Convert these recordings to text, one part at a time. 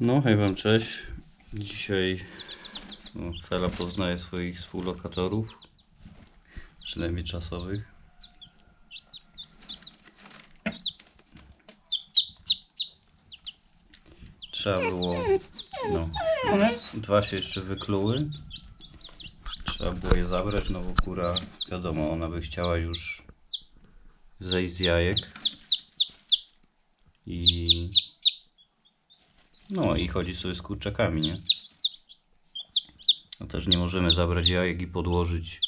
No, hej wam, cześć. Dzisiaj no, Fela poznaje swoich współlokatorów, przynajmniej czasowych. Trzeba było, no, dwa się jeszcze wykluły. Trzeba było je zabrać, no bo kura, wiadomo, ona by chciała już zejść z jajek. I no i chodzi sobie z kurczakami, nie? No też nie możemy zabrać jajek i podłożyć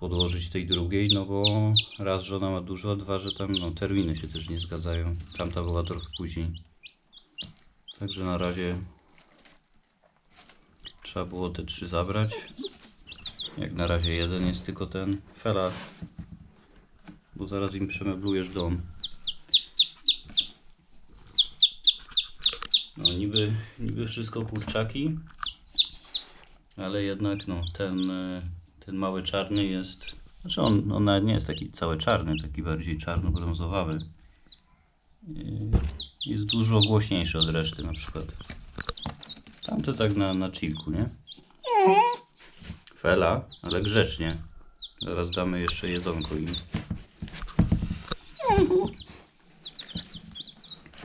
podłożyć tej drugiej, no bo raz, że ona ma dużo, a dwa, że tam no, terminy się też nie zgadzają. Tamta była trochę później. Także na razie trzeba było te trzy zabrać. Jak na razie jeden jest tylko ten fela, bo zaraz im przemeblujesz dom. No niby, niby wszystko kurczaki, ale jednak no ten, e, ten mały czarny jest, znaczy on, on nawet nie jest taki cały czarny, taki bardziej czarno-brązowawy. Yy, Jest dużo głośniejszy od reszty na przykład. Tamte tak na, na chillku, nie? Fela, ale grzecznie. Zaraz damy jeszcze jedzonko im.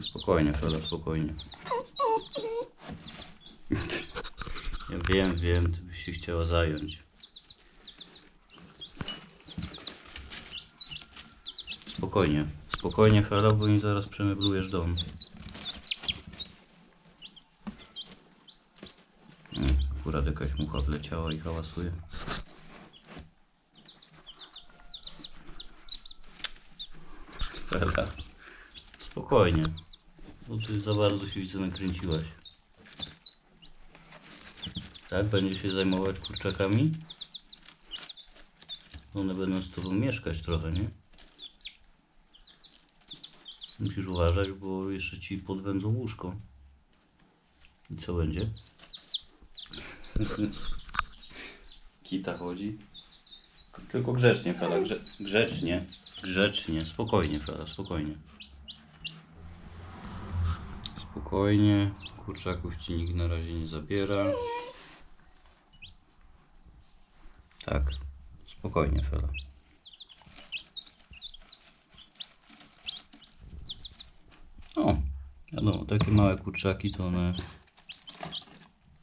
Spokojnie, Fela, spokojnie. Ja wiem, wiem, ty byś się chciała zająć. Spokojnie, spokojnie Fela, bo mi zaraz przemeblujesz dom. Mm, Akurat jakaś mucha wleciała i hałasuje. Fela, spokojnie, bo ty za bardzo się widzę nakręciłaś. Tak, będziesz się zajmować kurczakami? One będą z tobą mieszkać trochę, nie? Musisz uważać, bo jeszcze ci podwędzą łóżko. I co będzie? Kita chodzi. Tylko grzecznie, Fela, grze grzecznie. Grzecznie, spokojnie, Fela, spokojnie. Spokojnie, kurczaków ci nikt na razie nie zabiera. Tak, spokojnie, Fela. O, wiadomo, takie małe kurczaki to one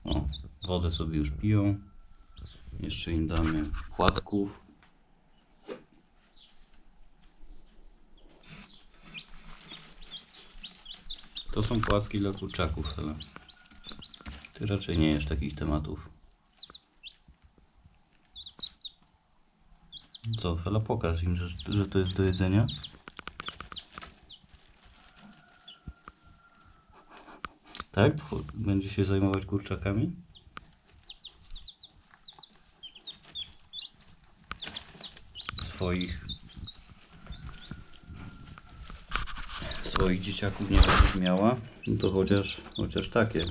o, wodę sobie już piją. Jeszcze im damy płatków. To są płatki dla kurczaków, Fela. Ty raczej nie jesz takich tematów. Co, Fela, pokaż im, że, że to jest do jedzenia. Tak? To Będzie się zajmować kurczakami? Swoich swoich dzieciaków nie będzie miała, no to chociaż, chociaż takie.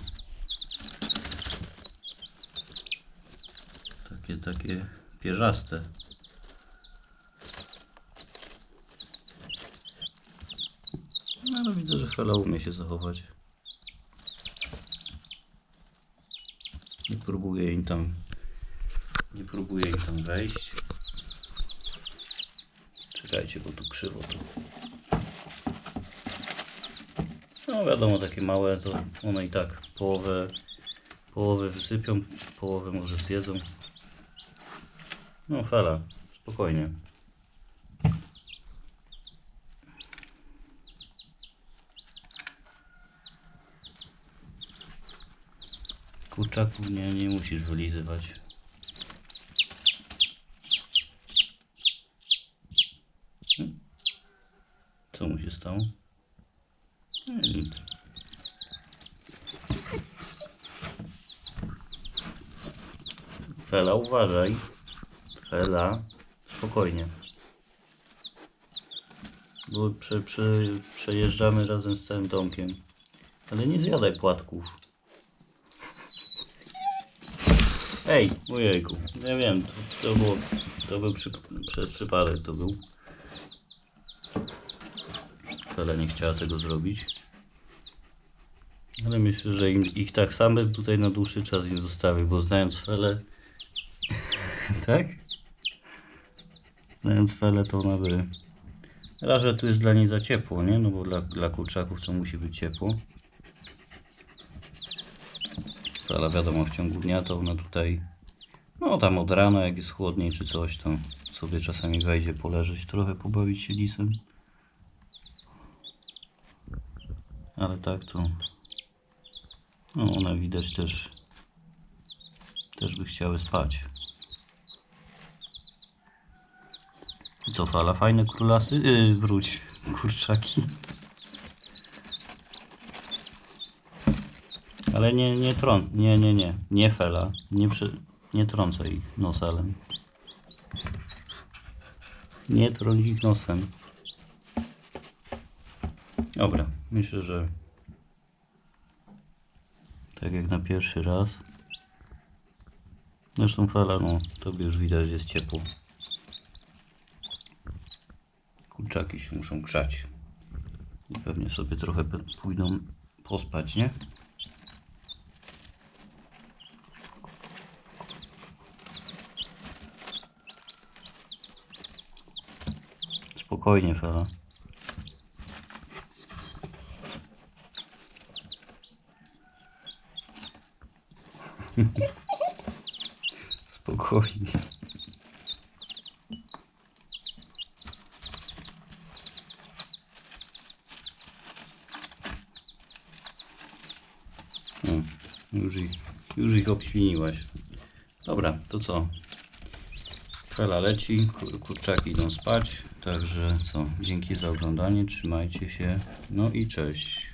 Takie, takie pierzaste. No ale widzę, że Fela umie się zachować. Nie próbuję im tam nie próbuję im tam wejść. Czekajcie, bo tu krzywo. No wiadomo, takie małe to one i tak połowę połowę wysypią, połowę może zjedzą. No fela, spokojnie. Kurczaków nie, nie musisz wylizywać. Hmm? Co mu się stało? Nie, nic. Fela, uważaj. Fela, spokojnie. Bo prze, prze, przejeżdżamy razem z całym domkiem. Ale nie zjadaj płatków. Ej, ojejku, ja wiem, to, to, było, to był przy, przez przypadek to był. Fela nie chciała tego zrobić. Ale myślę, że im, ich tak bym tutaj na dłuższy czas nie zostawił, bo znając Felę... tak? Znając Felę, to ona by... Raz, że tu jest dla niej za ciepło, nie? No bo dla, dla kurczaków to musi być ciepło. Ale wiadomo, w ciągu dnia to ona tutaj... No tam od rana, jak jest chłodniej czy coś, to sobie czasami wejdzie poleżeć, trochę pobawić się lisem. Ale tak to... No one widać też... Też by chciały spać. Co fala? Fajne królasy? Yy, wróć, kurczaki. Ale nie, nie trą... Nie, nie, nie. Nie fela. Nie, przy... nie trącaj ich nosem. Nie trąć ich nosem. Dobra, myślę, że tak jak na pierwszy raz. Zresztą fala, no, tobie już widać, jest ciepło. Kurczaki się muszą grzać. I pewnie sobie trochę pójdą pospać, nie? Spokojnie, fala. Spokojnie. No, już ich, już ich obświniłaś. Dobra, to co? Fela leci, kur- kurczaki idą spać. Także co, dzięki za oglądanie, trzymajcie się, no i cześć.